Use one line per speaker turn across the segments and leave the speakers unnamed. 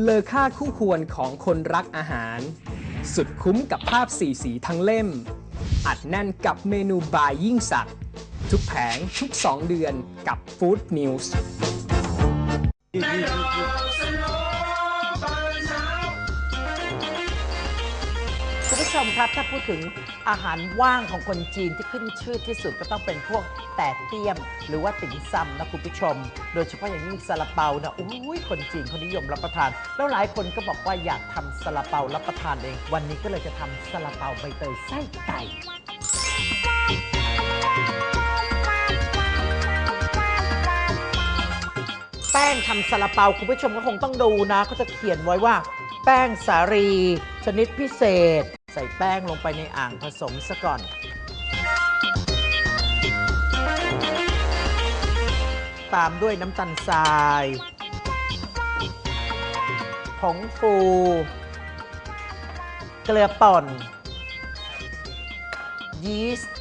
เลอค่าคู่ควรของคนรักอาหาร สุดคุ้มกับภาพสีสีทั้งเล่ม อัดแน่นกับเมนูบายยิ่งสัก ทุกแผงทุก 2 เดือนกับ Food News
ผู้ชมครับถ้าพูดถึงอาหารว่างของคนจีนที่ขึ้นชื่อที่สุดก็ต้องเป็นพวกแต่เตี้ยม หรือว่าติ๋มซำนะคุณผู้ชม โดยเฉพาะอย่างยิ่งซาลาเปานะโอ้ยคนจีนเขานิยมรับประทาน แล้วหลายคนก็บอกว่าอยากทำซาลาเปารับประทานเอง วันนี้ก็เลยจะทำซาลาเปาใบเตยไส้ไก่ แป้งทำซาลาเปาคุณผู้ชมก็คงต้องดูนะเขาจะเขียนไว้ว่า แป้งสาลีชนิดพิเศษ ใส่แป้งลงไปในอ่างผสมซะก่อน ตามด้วยน้ำตาลทรายผงฟู เกลือป่น ยีสต์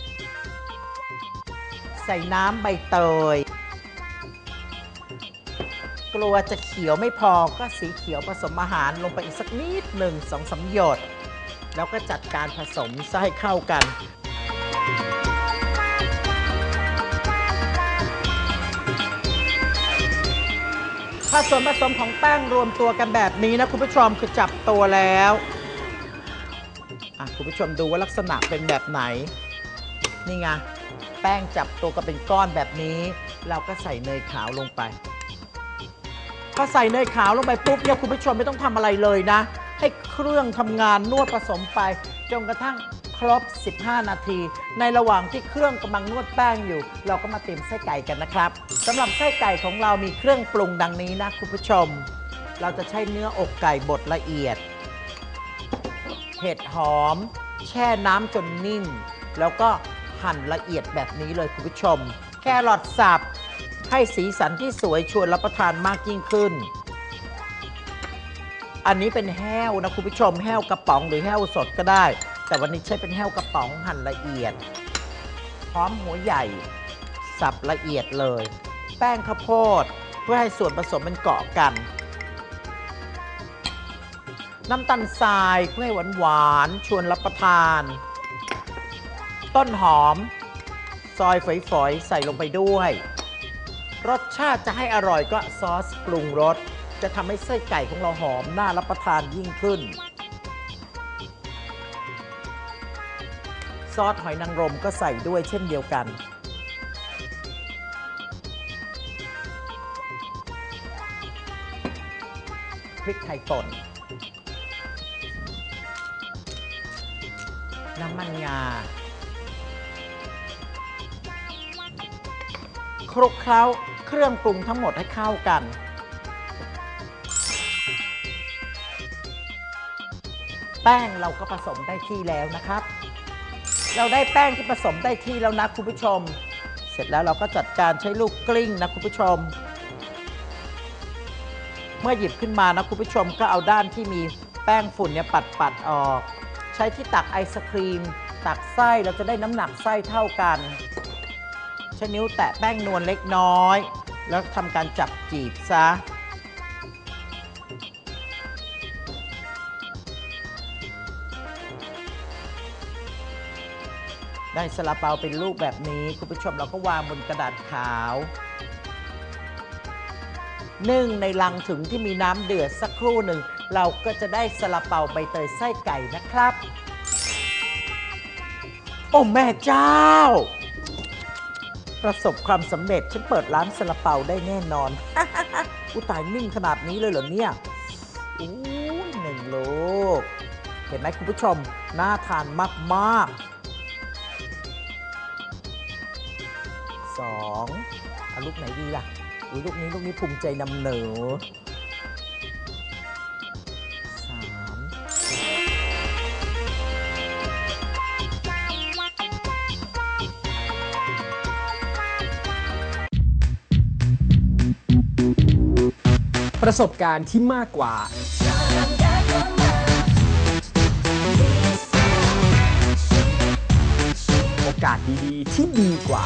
ใส่น้ำใบเตย กลัวจะเขียวไม่พอก็สีเขียวผสมอาหารลงไปอีกสักนิดหนึ่งสองสามหยด แล้วก็จัดการผสมซะให้เข้ากันถ้าส่วนผสมของแป้งรวมตัวกันแบบนี้นะคุณผู้ชมคือจับตัวแล้วอะคุณผู้ชมดูว่าลักษณะเป็นแบบไหน นี่ไงแป้งจับตัวกันเป็นก้อนแบบนี้ เราก็ใส่เนยขาวลงไปพอใส่เนยขาวลงไปปุ๊บเนี่ยคุณผู้ชมไม่ต้องทำอะไรเลยนะ ให้เครื่องทำงานนวดผสมไป จนกระทั่งครบ 15 นาที ในระหว่างที่เครื่องกำลังนวดแป้งอยู่ เราก็มาเตรียมไส้ไก่กันนะครับสำหรับไส้ไก่ของเรามีเครื่องปรุงดังนี้นะคุณผู้ชม เราจะใช้เนื้ออกไก่บดละเอียด เห็ดหอม แช่น้ำจนนิ่ม แล้วก็หั่นละเอียดแบบนี้เลยคุณผู้ชม แครอทสับให้สีสันที่สวยชวนรับประทานมากยิ่งขึ้น อันนี้เป็นแห้วนะคุณผู้ชมแห้วกระป๋องหรือแห้วสดก็ได้ แต่วันนี้ใช้เป็นแห้วกระป๋องหั่นละเอียด พร้อมหัวใหญ่ สับละเอียดเลย แป้งข้าวโพดเพื่อให้ส่วนผสมมันเกาะกัน น้ำตาลทรายเพื่อให้หวานหวานๆชวนรับประทาน ต้นหอม ซอยฝอยๆใส่ลงไปด้วย รสชาติจะให้อร่อยก็ซอสปรุงรส จะทำให้ไส้ไก่ของเราหอมน่ารับประทานยิ่งขึ้น ซอสหอยนางรมก็ใส่ด้วยเช่นเดียวกัน พริกไทยป่นน้ำมันงาคลุกเคล้าเครื่องปรุงทั้งหมดให้เข้ากัน แป้งเราก็ผสมได้ที่แล้วนะครับ เราได้แป้งที่ผสมได้ที่แล้วนะคุณผู้ชม เสร็จแล้วเราก็จัดการใช้ลูกกลิ้งนะคุณผู้ชม เมื่อหยิบขึ้นมานะคุณผู้ชมก็เอาด้านที่มีแป้งฝุ่นเนี่ยปัดปัดออก ใช้ที่ตักไอศครีม ตักไส้เราจะได้น้ำหนักไส้เท่ากันใช้นิ้วแตะแป้งนวลเล็กน้อย แล้วทำการจับจีบซะ ได้ซาลาเปาเป็นรูปแบบนี้ คุณผู้ชมเราก็วางบนกระดาษขาวนึ่งในลังถึงที่มีน้ำเดือดสักครู่หนึ่ง เราก็จะได้ซาลาเปาใบเตยไส้ไก่นะครับ โอ้แม่เจ้า ประสบความสำเร็จฉันเปิดร้านซาลาเปาได้แน่นอน อุตายนิ่งขนาดนี้เลยเหรอเนี่ยอู้หนึ่งลูก เห็นไหมคุณผู้ชม น่าทานมาก ๆ สองเอาลูกไหนดีล่ะอุ้ยลูกนี้ลูกนี้ภูมิใจนำเหนอสาม
ประสบการณ์ที่มากกว่า โอกาสดีๆที่ดีกว่า